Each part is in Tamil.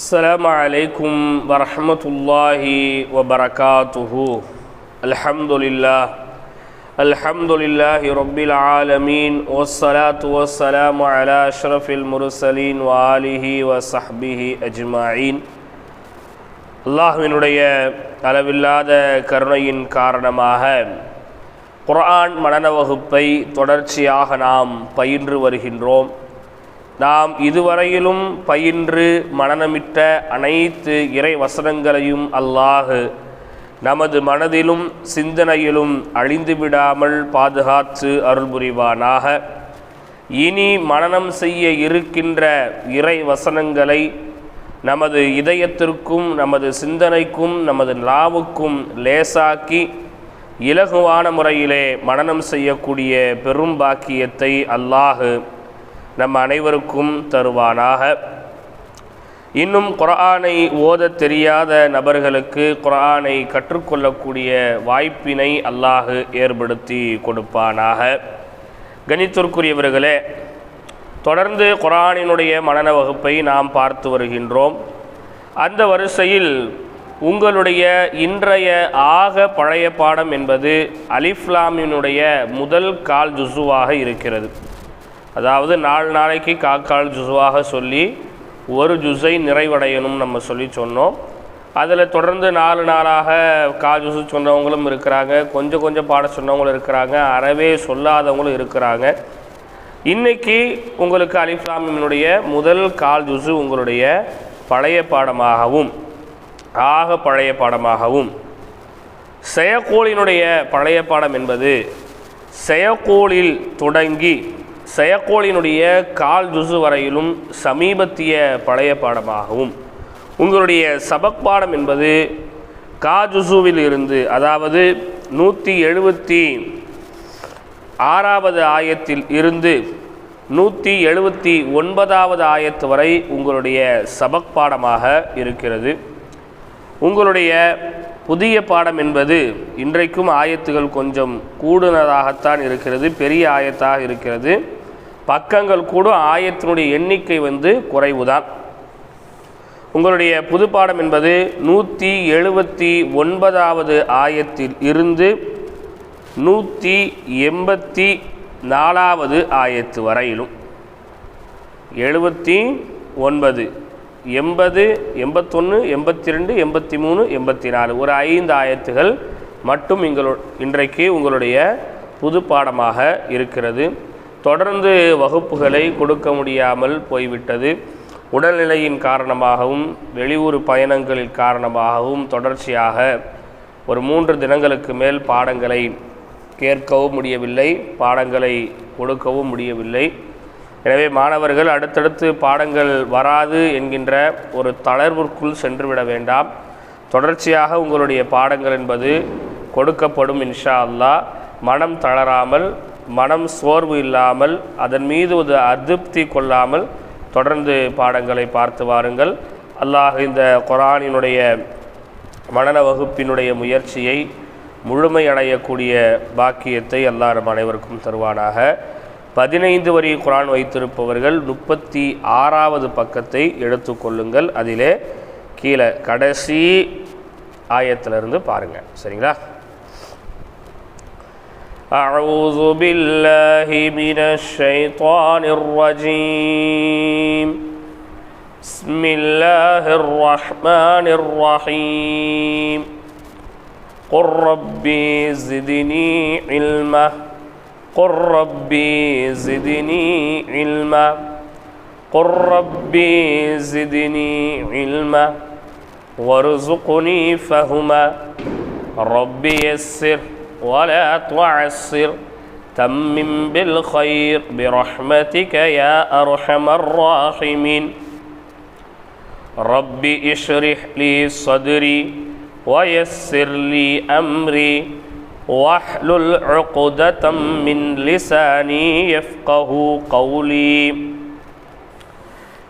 السلام عليكم ورحمة الله وبركاته الحمد لله الحمد لله رب العالمين والصلاة والسلام على أشرف المرسلين وآله وصحبه أجمعين அல்லாஹ்வினுடைய அளவில்லாத கருணையின் காரணமாக குர்ஆன் மனன வகுப்பை தொடர்ச்சியாக நாம் பயின்று வருகின்றோம் நாம் இதுவரையிலும் பயின்று மனநமிட்ட அனைத்து இறை வசனங்களையும் அல்லாஹு நமது மனதிலும் சிந்தனையிலும் அழிந்து விடாமல் பாதுகாத்து அருள்புரிவானாக. இனி மனநம் செய்ய இருக்கின்ற இறை வசனங்களை நமது இதயத்திற்கும் நமது சிந்தனைக்கும் நமது நாவுக்கும் லேசாக்கி இலகுவான முறையிலே மனநம் செய்யக்கூடிய பெரும் பாக்கியத்தை அல்லாஹு நம் அனைவருக்கும் தருவானாக. இன்னும் குரானை ஓதத் தெரியாத நபர்களுக்கு குரானை கற்றுக்கொள்ளக்கூடிய வாய்ப்பினை அல்லாஹு ஏற்படுத்தி கொடுப்பானாக. கணித்திற்குரியவர்களே தொடர்ந்து குரானினுடைய மனன வகுப்பை நாம் பார்த்து வருகின்றோம். அந்த வரிசையில் உங்களுடைய இன்றைய ஆக பழைய பாடம் என்பது அலிஃப்லாமினுடைய முதல் கால் ஜுசுவாக இருக்கிறது. அதாவது நாலு நாளைக்கு காக்கால் ஜுசுவாக சொல்லி ஒரு ஜுஸை நிறைவடையணும் நம்ம சொல்லி சொன்னோம். அதில் தொடர்ந்து நாலு நாளாக கா ஜுசு சொன்னவங்களும் இருக்கிறாங்க. கொஞ்சம் கொஞ்சம் பாட சொன்னவங்களும் இருக்கிறாங்க. அறவே சொல்லாதவங்களும் இருக்கிறாங்க. இன்னைக்கு உங்களுக்கு அலிஃப்லாமினுடைய முதல் கால் ஜுசு உங்களுடைய பழைய பாடமாகவும் ஆக பழைய பாடமாகவும். செயக்கோளினுடைய பழைய பாடம் என்பது செயக்கோளில் தொடங்கி செயக்கோளினுடைய கால் ஜுசு வரையிலும் சமீபத்திய பழைய பாடமாகவும் உங்களுடைய சபக் பாடம் என்பது கா ஜுசுவில் இருந்து அதாவது நூற்றி எழுபத்தி ஆறாவது ஆயத்தில் இருந்து நூற்றி எழுபத்தி ஒன்பதாவது ஆயத்து வரை உங்களுடைய சபக் பாடமாக இருக்கிறது. உங்களுடைய புதிய பாடம் என்பது இன்றைக்கும் ஆயத்துகள் கொஞ்சம் கூடுனதாகத்தான் இருக்கிறது பெரிய ஆயத்தாக இருக்கிறது. பக்கங்கள் கூட ஆயத்தினுடைய எண்ணிக்கை வந்து குறைவுதான். உங்களுடைய புது பாடம் என்பது நூற்றி எழுபத்தி ஒன்பதாவது ஆயத்தில் இருந்து நூற்றி எண்பத்தி நாலாவது ஆயத்து வரையிலும். எழுபத்தி ஒன்பது. எண்பது எண்பத்தொன்று எண்பத்தி ரெண்டு எண்பத்தி மூணு எண்பத்தி நாலு ஒரு ஐந்து ஆயத்துகள் மட்டும் எங்களோ இன்றைக்கு உங்களுடைய புது பாடமாக இருக்கிறது. தொடர்ந்து வகுப்புகளை கொடுக்க முடியாமல் போய்விட்டது. உடல்நிலையின் காரணமாகவும் வெளியூர் பயணங்களின் காரணமாகவும் தொடர்ச்சியாக ஒரு மூன்று தினங்களுக்கு மேல் பாடங்களை கேட்கவும் முடியவில்லை பாடங்களை கொடுக்கவும் முடியவில்லை. எனவே மாணவர்கள் அடுத்தடுத்து பாடங்கள் வராது என்கின்ற ஒரு தளர்விற்குள் சென்றுவிட வேண்டாம். தொடர்ச்சியாக உங்களுடைய பாடங்கள் என்பது கொடுக்கப்படும் இன்ஷா அல்லா மனம் தளராமல் மனம் சோர்வு இல்லாமல் அதன் மீது ஒரு அதிருப்தி கொள்ளாமல் தொடர்ந்து பாடங்களை பார்த்து வாருங்கள். அல்லாஹ் இந்த குரானினுடைய மனன வகுப்பினுடைய முயற்சியை முழுமையடையக்கூடிய பாக்கியத்தை எல்லாரும் அனைவருக்கும் தருவானாக. பதினைந்து வரி குரான் வைத்திருப்பவர்கள் முப்பத்தி ஆறாவது பக்கத்தை எடுத்துக்கொள்ளுங்கள் அதிலே கீழே கடைசி ஆயத்திலிருந்து பாருங்கள் சரிங்களா أعوذ بالله من الشيطان الرجيم بسم الله الرحمن الرحيم قل ربي زدني علما قل ربي زدني علما قل ربي زدني علما وارزقني فهما ربي يسر ولا تعسر تمم بالخير برحمتك يا أرحم الراحمين رب اشرح لي صدري ويسر لي أمري واحلل عقدة من لساني يفقه قولي.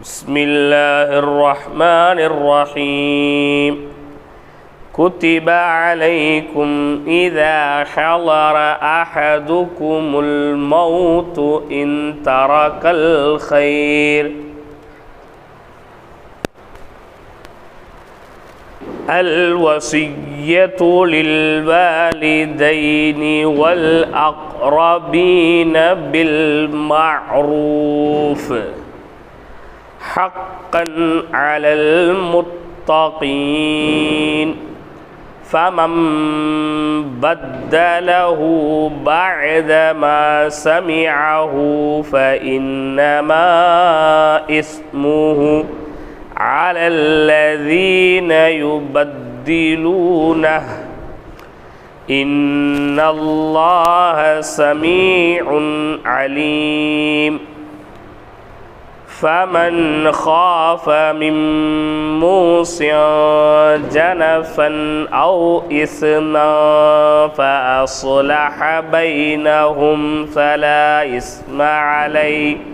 بسم الله الرحمن الرحيم. كتب عليكم إذا حضر أحدكم الموت إن ترك الخير. الوصية للوالدين والأقربين بالمعروف حقا على المتقين. فمن بدله بعدما سمعه فإنما إثمه على الذين يبدلونه. إن الله سميع عليم. فمن خاف من موص جنفا أو إثما فأصلح بينهم فلا إثم عليه.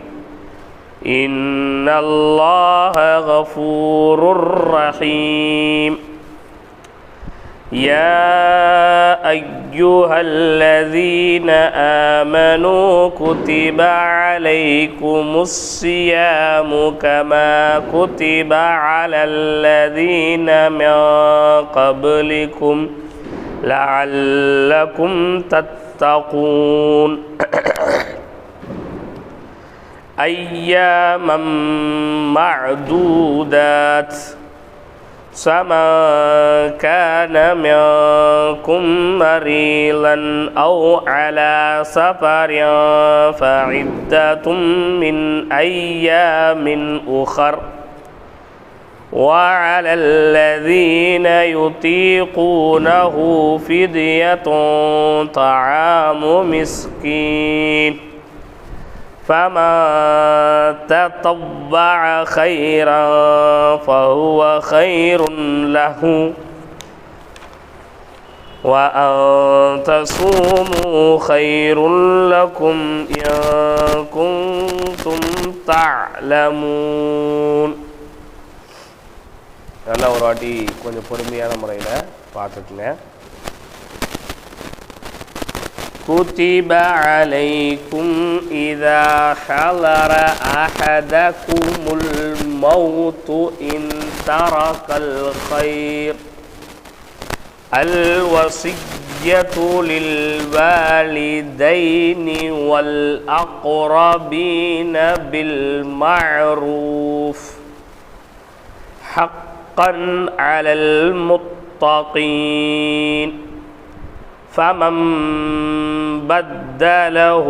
إن الله غفور رحيم يا أيها الذين آمنوا كتب عليكم الصيام كما كتب على الذين من قبلكم لعلكم تتقون أياما معدودات. فمن كان منكم مريضا أو على سفر فعدة من أيام أخر. وعلى الذين يطيقونه فدية طعام مسكين. فمن تطبع خيرا فهو خير له وأن تصوموا خير لكم إن كنتم تعلمون நல்லா ஒரு வாட்டி கொஞ்சம் பொறுமையான முறையில் பார்த்துக்குங்க كتب عليكم إذا حضر أحدكم الموت إن ترك الخير. الوصية للوالدين والأقربين بالمعروف. حقا على المتقين. فمن بدله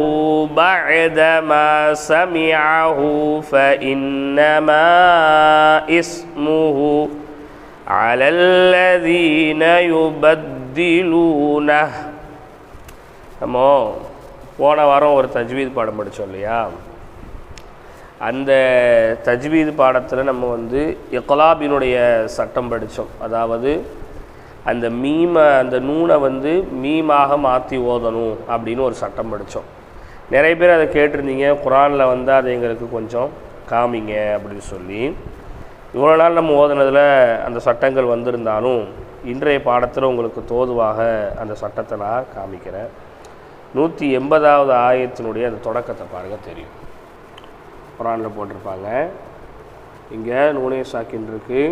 بعدما سمعه فإنما إثمه على الذين يبدلونه நம்ம போன வாரம் ஒரு தஜ்வீத் பாடம் படித்தோம் இல்லையா அந்த தஜ்வீத் பாடத்தில் நம்ம வந்து இக்லாபினுடைய சட்டம் படித்தோம் அதாவது அந்த மீமை அந்த நூனை வந்து மீமாக மாற்றி ஓதணும் அப்படின்னு ஒரு சட்டம் படித்தோம். நிறைய பேர் அதை கேட்டிருந்தீங்க குரானில் வந்து அதை எங்களுக்கு கொஞ்சம் காமிங்க அப்படின்னு சொல்லி. இவ்வளோ நாள் நம்ம ஓதுனதில் அந்த சட்டங்கள் வந்திருந்தாலும் இன்றைய பாடத்தில் உங்களுக்கு தோதுவாக அந்த சட்டத்தை நான் காமிக்கிறேன். நூற்றி எண்பதாவது ஆயத்தினுடைய அந்த தொடக்கத்தை பாருங்கள் தெரியும். குரானில் போட்டிருப்பாங்க. இங்கே நூனே சாக்கின் இருக்குது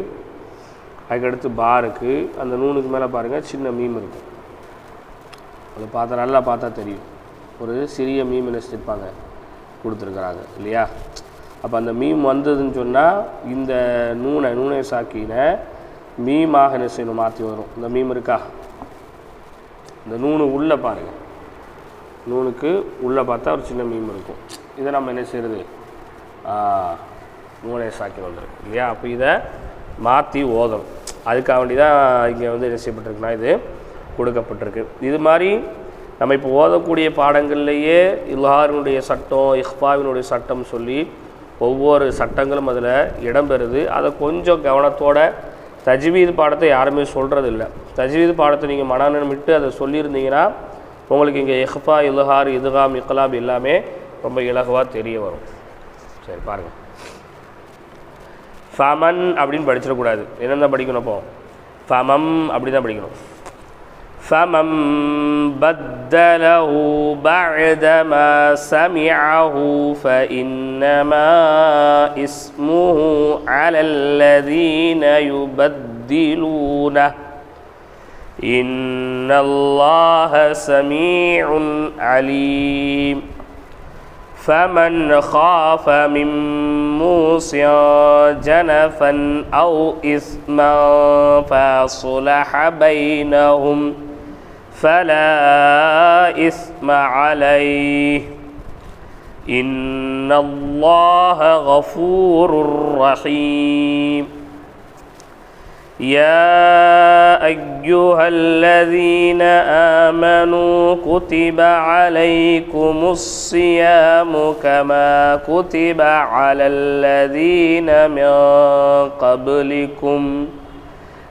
அதுக்கடுத்து பாருக்கு அந்த நூனுக்கு மேலே பாருங்கள் சின்ன மீம் இருக்கும். அதை பார்த்தா நல்லா பார்த்தா தெரியும். ஒரு சிறிய மீம் என்ன செஞ்சுருப்பாங்க கொடுத்துருக்குறாங்க இல்லையா? அப்போ அந்த மீம் வந்ததுன்னு சொன்னால் இந்த நூனை நூனை சாக்கினை மீமாக என்ன செய்யணும்? மாற்றி வரும். இந்த மீம் இருக்கா? இந்த நூனு உள்ளே பாருங்கள் நூனுக்கு உள்ளே பார்த்தா ஒரு சின்ன மீம் இருக்கும். இதை நம்ம என்ன செய்கிறது நூனை சாக்கி வந்துருக்கு இல்லையா? அப்போ இதை மாற்றி ஓதணும். அதுக்காக வேண்டி தான் இங்கே வந்து என்ன செய்யப்பட்டிருக்குன்னா இது கொடுக்கப்பட்டிருக்கு. இது மாதிரி நம்ம இப்போ ஓதக்கூடிய பாடங்கள்லேயே இல்ஹாரினுடைய சட்டம் இஹ்பாவினுடைய சட்டம் சொல்லி ஒவ்வொரு சட்டங்களும் அதில் இடம்பெறுது. அதை கொஞ்சம் கவனத்தோட தஜ்வீது பாடத்தை யாருமே சொல்கிறது இல்லை தஜ்வீது பாடத்தை நீங்கள் மனநமிட்டு அதை சொல்லியிருந்தீங்கன்னா உங்களுக்கு இங்கே இஹ்பா இலுஹார் இதுகாம் இக்லாப் எல்லாமே ரொம்ப இலகுவாக தெரிய வரும். சரி பாருங்கள் ஃபமன் அப்படின்னு படிச்சிடக்கூடாது என்னென்ன படிக்கணும் அப்போ ஃபமம் அப்படி தான் படிக்கணும் فمن بدله بعدما سمعه فإنما اسمه على الذين يبدلونه إن الله سميع عليم فمن خاف من موص جنفا أو إثما فصلح بينهم فلا إثم عليه. إن الله غفور رحيم. يا أيها الذين آمنوا كتب عليكم الصيام كما كتب على الذين من قبلكم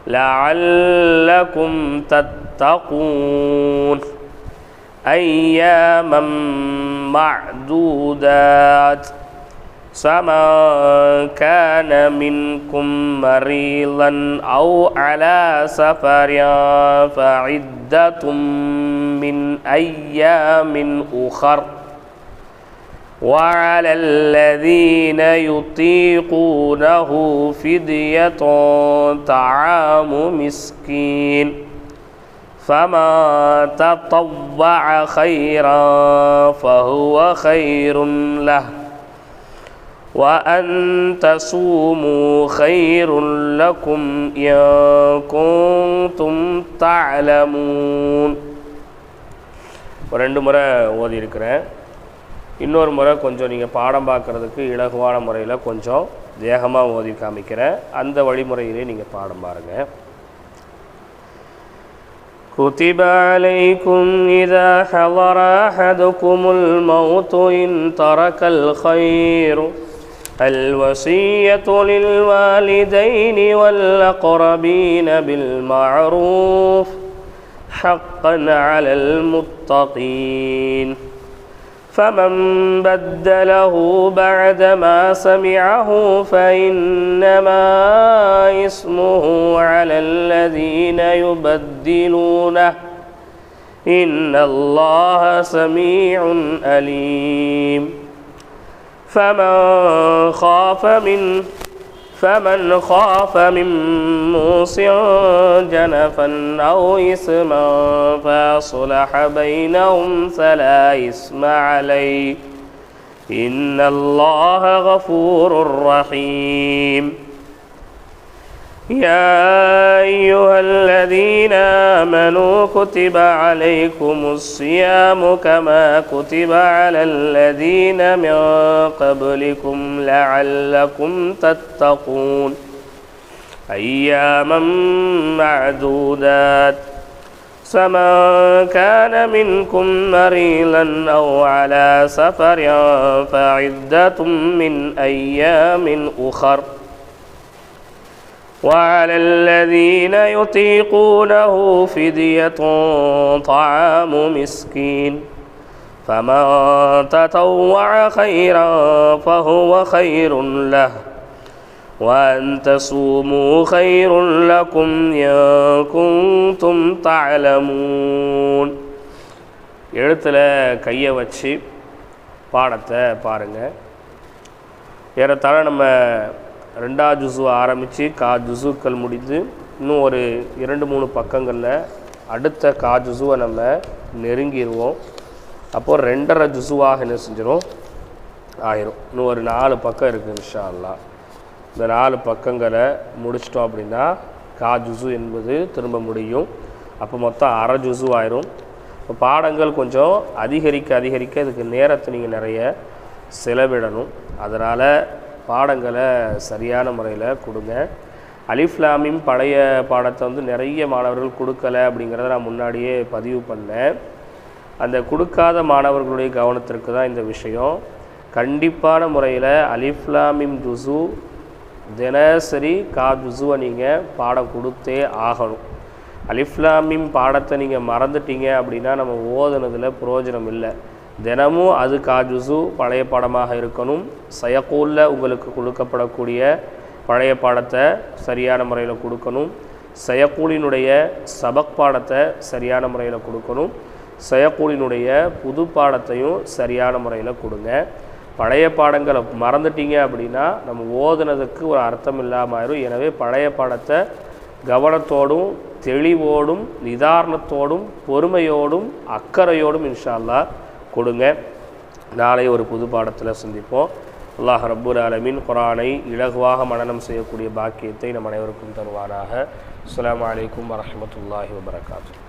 لعلكم تتقون. أياما معدودات. فمن كان منكم مريضا أو على سفر فعدة من أيام أخر. وعلى الذين يطيقونه فدية طعام مسكين. فما تطوع خيرا فهو خير له. وأن تصوموا خير لكم إن كنتم تعلمون ஒரு ரெண்டு முறை ஓதி இருக்கிறேன் இன்னொரு முறை கொஞ்சம் நீங்கள் பாடம் பார்க்குறதுக்கு இலகுவான முறையில் கொஞ்சம் வேகமாக ஓதி காமிக்கிறேன் அந்த வழிமுறையிலே நீங்கள் பாடம் பாருங்கள் كتب عليكم إذا حضر أحدكم الموت إن ترك الخير الوصية للوالدين والأقربين بالمعروف حقا على المتقين. فمن بدله بعدما سمعه فإنما إسمه على الذين يبدلونه. إن الله سميع أليم. فمن خاف من فمن خاف من موص جنفا أو إثما فصلح بينهم فلا إثم عليه. إن الله غفور رحيم. يا أيها الذين آمنوا كتب عليكم الصيام كما كتب على الذين من قبلكم لعلكم تتقون. أياما معدودات. فمن كان منكم مريضا أو على سفر فعدة من أيام أخر. وعلى الذين يطيقونه فدية طعام مسكين فمن تطوع خيرا فهو خير له وأن تصوموا خير لكم إن كنتم تعلمون எழுத்தில் கையை வச்சு பாடத்தை பாருங்கள் ஏறத்தாழ நம்ம ரெண்டாவது ஜுசு ஆரம்பித்து கா ஜுசுக்கள் முடிந்து இன்னும் ஒரு இரண்டு மூணு பக்கங்களில் அடுத்த கா ஜுசுவை நம்ம நெருங்கிடுவோம் அப்போது ரெண்டரை ஜுசுவாக என்ன செஞ்சிடும் ஆயிரும். இன்னும் ஒரு நாலு பக்கம் இருக்குது இன்ஷால்லா இந்த நாலு பக்கங்களை முடிச்சிட்டோம் அப்படின்னா கா ஜுசு என்பது திரும்ப முடியும். அப்போ மொத்தம் அரை ஜுசு ஆயிரும். இப்போ பாடங்கள் கொஞ்சம் அதிகரிக்க அதிகரிக்க இதுக்கு நேரத்தை நீங்கள் நிறைய செலவிடணும். அதனால் பாடங்களை சரியான முறையில் கொடுங்க. அலிஃப்லாமின் பழைய பாடத்தை வந்து நிறைய மாணவர்கள் கொடுக்கலை அப்படிங்கிறத நான் முன்னாடியே பதிவு பண்ணேன். அந்த கொடுக்காத மாணவர்களுடைய கவனத்திற்கு தான் இந்த விஷயம். கண்டிப்பான முறையில் அலிஃப்லாமிம் ஜுசு தினசரி கா ஜுசுவை நீங்கள் பாடம் கொடுத்தே ஆகணும். அலிஃப்லாமிம் பாடத்தை நீங்கள் மறந்துட்டீங்க அப்படின்னா நம்ம ஓதுனதில் பிரயோஜனம் இல்லை. தினமும் அது காஜுசு பழைய பாடமாக இருக்கணும். சயக்கூலில் உங்களுக்கு கொடுக்கப்படக்கூடிய பழைய பாடத்தை சரியான முறையில் கொடுக்கணும். செயக்கூலினுடைய சபக் பாடத்தை சரியான முறையில் கொடுக்கணும். செயக்கூலினுடைய புது பாடத்தையும் சரியான முறையில் கொடுங்க. பழைய பாடங்களை மறந்துட்டீங்க அப்படின்னா நம்ம ஓதுனதுக்கு ஒரு அர்த்தம் இல்லாமல் ஆயிரும் எனவே பழைய பாடத்தை கவனத்தோடும் தெளிவோடும் நிதாரணத்தோடும் பொறுமையோடும் அக்கறையோடும் இன்ஷா கொடுங்க. நாளை ஒரு புது பாடத்தில் சந்திப்போம். அல்லாஹ் ரப்புல் அலமின் குரானை இலகுவாக மனனம் செய்யக்கூடிய பாக்கியத்தை நம் அனைவருக்கும் தருவானாக. அஸ்ஸலாமு அலைக்கும் வரஹ்மத்துல்லாஹி வபரகாத்துஹு.